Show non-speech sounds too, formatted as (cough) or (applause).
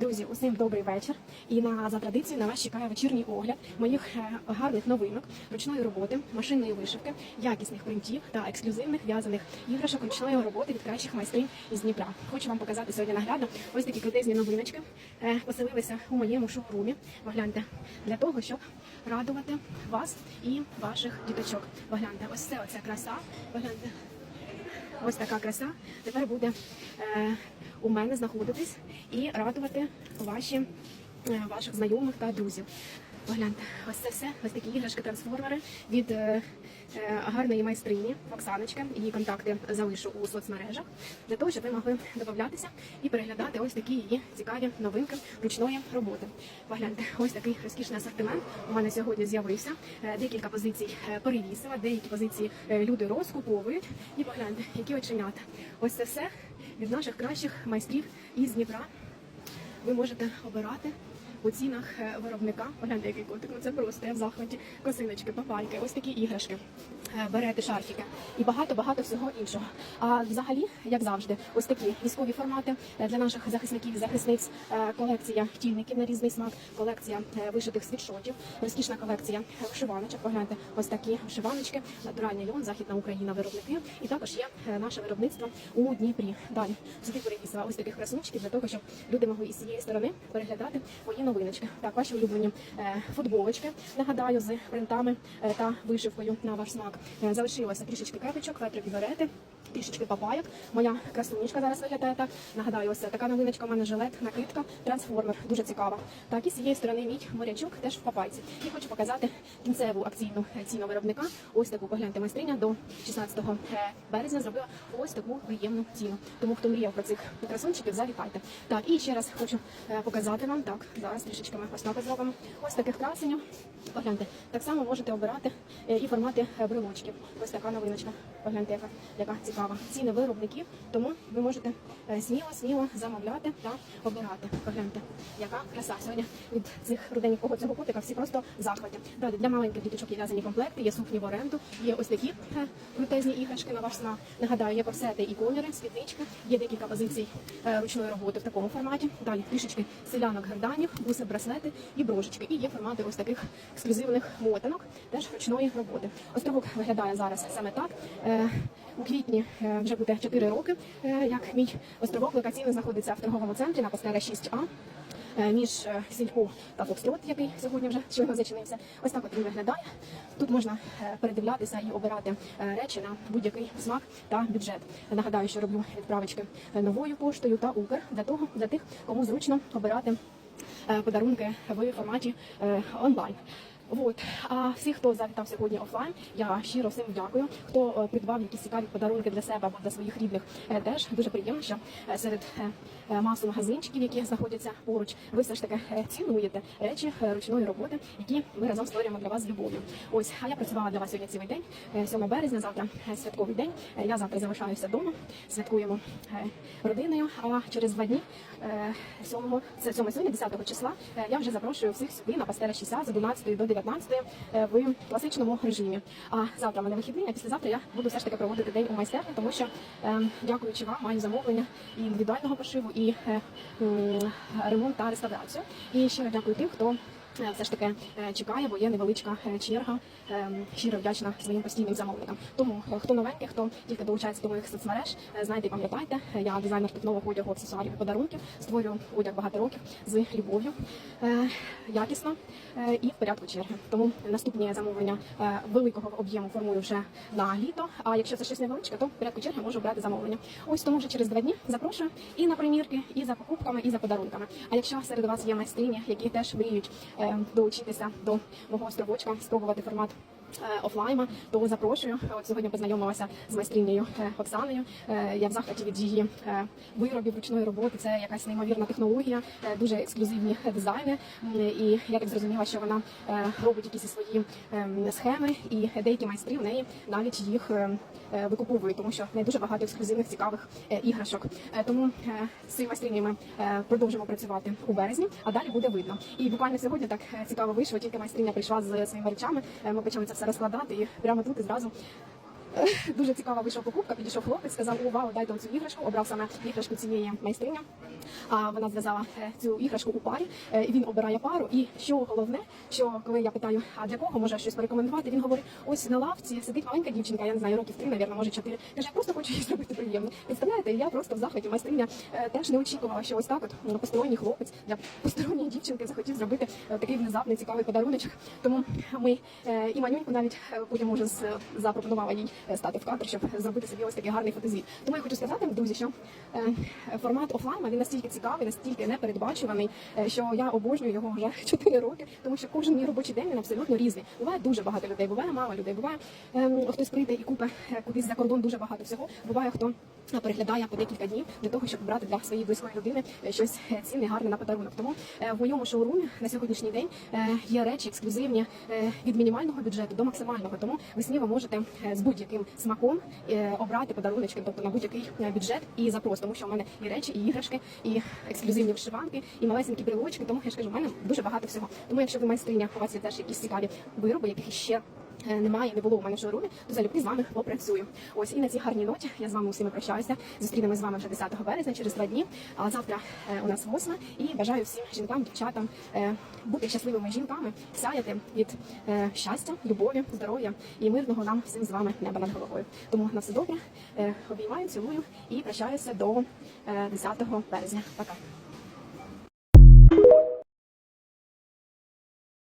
Друзі, усім добрий вечір. І на за традицією на вас чекає вечірній огляд моїх е, гарних новинок, ручної роботи, машинної вишивки, якісних принтів та ексклюзивних в'язаних іграшок ручної роботи від кращих майстрів із Дніпра. Хочу вам показати сьогодні наглядно ось такі крутезні новиночки. Е, Поселилися у моєму шоурумі. Погляньте для того, щоб радувати вас і ваших діточок. Погляньте, ось це оця краса. Погляньте. Ось така краса тепер буде е, у мене знаходитись і радувати ваші, е, ваших знайомих та друзів. Погляньте, ось це все, ось такі іграшки-трансформери від е, гарної майстрині Оксаночки. Її контакти залишу у соцмережах для того, щоб ви могли додатися і переглядати ось такі її цікаві новинки ручної роботи. Погляньте, ось такий розкішний асортимент у мене сьогодні з'явився. Е, Декілька позицій е, перевісила, деякі позиції е, люди розкуповують. І погляньте, які оченята. Ось це все від наших кращих майстрів із Дніпра. Ви можете обирати у цінах е, виробника. Погляньте, який котик. Ну це просто я в захваті. Косиночки, папайки, ось такі іграшки, е, берети, шарфіки і багато-багато всього іншого. А взагалі, як завжди, ось такі військові формати е, для наших захисників, захисниць, колекція тільників на різний смак, колекція вишитих світшотів, розкішна колекція вишиваночок. Погляньте, ось такі вишиваночки, натуральний льон, західна Україна, виробники. І також є наше виробництво у Дніпрі. Далі сюди перевісила ось таких красунчиків для того, щоб люди могли із цієї сторони переглядати мої новиночки. Так, ваші улюблені е, футболочки, нагадаю, з принтами е, та вишивкою на ваш смак. Е, залишилося трішечки кепочок, ветрові берети. Трішечки папайок. Моя красунечка зараз виглядає так. Нагадаю, ось така новиночка. У мене жилет, накидка, трансформер. Дуже цікава. Так, і з цієї сторони мій морячок теж в папайці. І хочу показати кінцеву акційну ціну виробника. Ось таку погляньте майстриня до 16 е, березня зробила ось таку приємну ціну. Тому хто мріяв про цих красунчиків, завітайте. Так, і ще раз хочу показати вам. Так, зараз трішечки ми ось зробимо. Ось таких красенів. Погляньте, так само можете обирати е, і формати е, брелочків. Ось така новиночка. Погляньте, яка, яка цікава. Ціни виробників, тому ви можете е, сміло, сміло замовляти та обирати. Погляньте, яка краса. Сьогодні від цих руденького цього котика всі просто захваті. Далі для маленьких діточок є в'язані комплекти, є сукні в оренду, є ось такі е, крутезні іграшки на ваш смак. Нагадаю, є корсети і коміри, спіднички, є декілька позицій е, ручної роботи в такому форматі. Далі трішечки селянок герданів, буси, браслети і брошечки. І є формати ось таких ексклюзивних мотанок, теж ручної роботи. Островок виглядає зараз саме так. Е, У квітні е, вже буде 4 роки, е, як мій островок локаційно знаходиться в торговому центрі на Пастера 6А. е, Між сільпо та фокстрот, який сьогодні вже щойно зачинився. Ось так от він виглядає. Тут можна передивлятися і обирати речі на будь-який смак та бюджет. Нагадаю, що роблю відправочки новою поштою та Укр для того, для тих, кому зручно обирати подарунки в форматі е, онлайн. От. А всі, хто завітав сьогодні офлайн, я щиро всім дякую. Хто е, придбав якісь цікаві подарунки для себе або для своїх рідних, е, теж дуже приємно, що е, серед маси магазинчиків, які знаходяться поруч, ви все ж таки цінуєте речі ручної роботи, які ми разом створюємо для вас з любов'ю. Ось, а я працювала для вас сьогодні цілий день, е, 7 березня, завтра святковий день. Я завтра залишаюся вдома, святкуємо родиною. А через два дні, е, 7, це 7 сьогодні, 10 числа, я вже запрошую всіх сюди на пастера 60 з 11 до 19 е, в класичному режимі. А завтра в мене вихідний, а післязавтра я буду все ж таки проводити день у майстерні, тому що, е, дякуючи вам, маю замовлення і індивідуального пошиву, і е, ремонт та реставрацію. І щиро дякую тим, хто. Е, Все ж таки е, чекає, бо є невеличка е, черга. Щиро вдячна своїм постійним замовникам. Тому хто новенький, хто тільки долучається до моїх соцмереж, знайте і пам'ятайте, я дизайнер нового одягу, аксесуарів і подарунків. Створюю одяг багато років з любов'ю, якісно і в порядку черги. Тому наступні замовлення великого об'єму формую вже на літо. А якщо це щось невеличке, то в порядку черги можу брати замовлення. Ось тому вже через два дні запрошую і на примірки, і за покупками, і за подарунками. А якщо серед вас є майстрині, які теж мріють долучитися до мого островочка, спробувати формат. Е, Офлайма, то запрошую. От сьогодні познайомилася з майстринею е, Оксаною. Е, Я в захваті від її виробів ручної роботи. Це якась неймовірна технологія, дуже ексклюзивні дизайни. І я так зрозуміла, що вона робить якісь свої ем, схеми, і деякі майстри в неї навіть їх викуповують, тому що в неї дуже багато ексклюзивних цікавих іграшок. Тому з цією майстринями ми продовжимо працювати у березні, а далі буде видно. І буквально сьогодні так цікаво вийшло. Тільки майстриня прийшла з своїми речами. Ми почали це розкладати, і прямо тут і зразу (laughs) Дуже цікава вийшла покупка. Підійшов хлопець, сказав, о, дайте оцю іграшку. Обрав саме іграшку цієї майстрині. А вона зв'язала е, цю іграшку у парі. е, він обирає пару. І що головне, що коли я питаю, а для кого може щось порекомендувати, він говорить: ось на лавці сидить маленька дівчинка, я не знаю, років три, навірно, може чотири. Каже, я просто хочу їй зробити приємно. Представляєте, я просто в захваті майстриня е, теж не очікувала, що ось так от ну, посторонній хлопець для посторонньої дівчинки захотів зробити такий внезапний цікавий подаруночок. Тому ми і манюньку навіть потім з- запропонувала їй стати в кадр, щоб зробити собі ось такий гарний фотозвіт. Тому я хочу сказати, друзі, що е, формат офлайн він настільки цікавий, настільки непередбачуваний, е, що я обожнюю його вже (laughs) 4 роки, тому що кожен мій робочий день він абсолютно різний. Буває дуже багато людей, буває мало людей, буває хтось прийде і купить е, кудись за кордон дуже багато всього. Буває хто. е, Переглядає по декілька днів для того, щоб брати для своєї близької людини е, щось е, цінне, гарне на подарунок. Тому е, в моєму шоурумі на сьогоднішній день е, є речі ексклюзивні е, від мінімального бюджету до максимального. Тому ви сміло можете е, з будь-яким смаком е, обрати подаруночки, тобто на будь-який е, бюджет і запрос, тому що в мене і речі, і іграшки, і ексклюзивні вишиванки, і малесенькі брелочки. Тому я ж кажу, в мене дуже багато всього. Тому якщо ви майстриня, у вас є теж якісь цікаві вироби, яких ще немає, не було у мене в то залюбки з вами попрацюю. Ось і на цій гарній ноті я з вами усіма прощаюся. Зустрінемось з вами вже 10 березня через два дні. А завтра е, у нас восьма. І бажаю всім жінкам, дівчатам е, бути щасливими жінками, сяяти від е, щастя, любові, здоров'я і мирного нам всім з вами неба над головою. Тому на все добре. Е, обіймаю, цілую і прощаюся до е, 10 березня. Пока.